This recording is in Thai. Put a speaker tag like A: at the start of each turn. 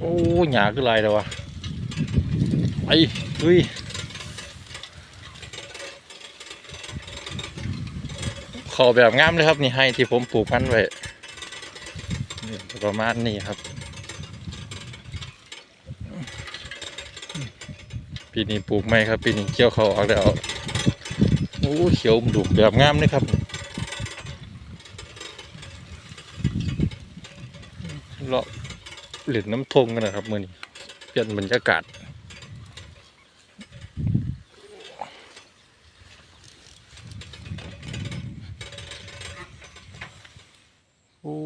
A: โอ้หยาคือลายเลยวะไปลุยขอแบบงามเลยครับนี่ให้ที่ผมปลูกพันไว้ประมาณนี้ครับปีนี้ปลูกไม่ครับปีนี้เกี่ยวเขาออกแล้วโอ้เขียวดุกแบบงามเลยครับเลาะ หลือน้ำทงกันนะครับมือนี้เปลี่ยนบรรยากาศโอ้